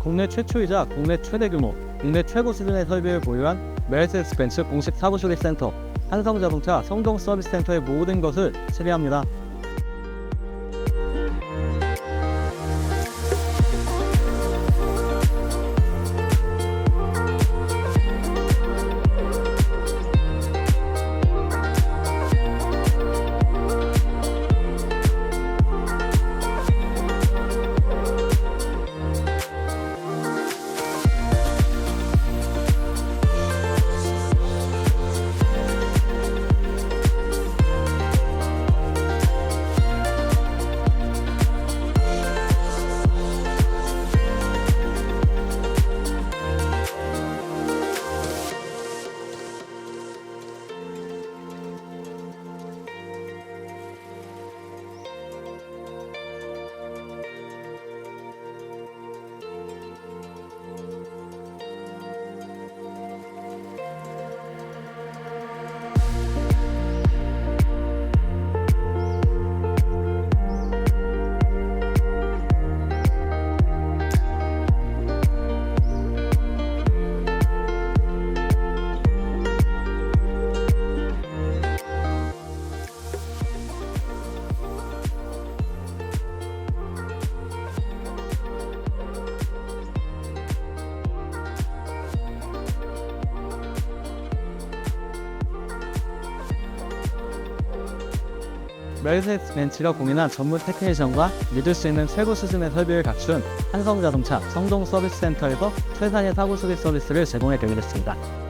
국내 최초이자 국내 최대 규모, 국내 최고 수준의 설비를 보유한 메르세데스 벤츠 공식 사고 수리 센터, 한성자동차 성동 서비스 센터의 모든 것을 처리합니다. 메르세데스 벤츠가 공인한 전문 테크니션과 믿을 수 있는 최고 수준의 설비를 갖춘 한성자동차 성동 서비스 센터에서 최상의 사고 수리 서비스를 제공해 드리겠습니다.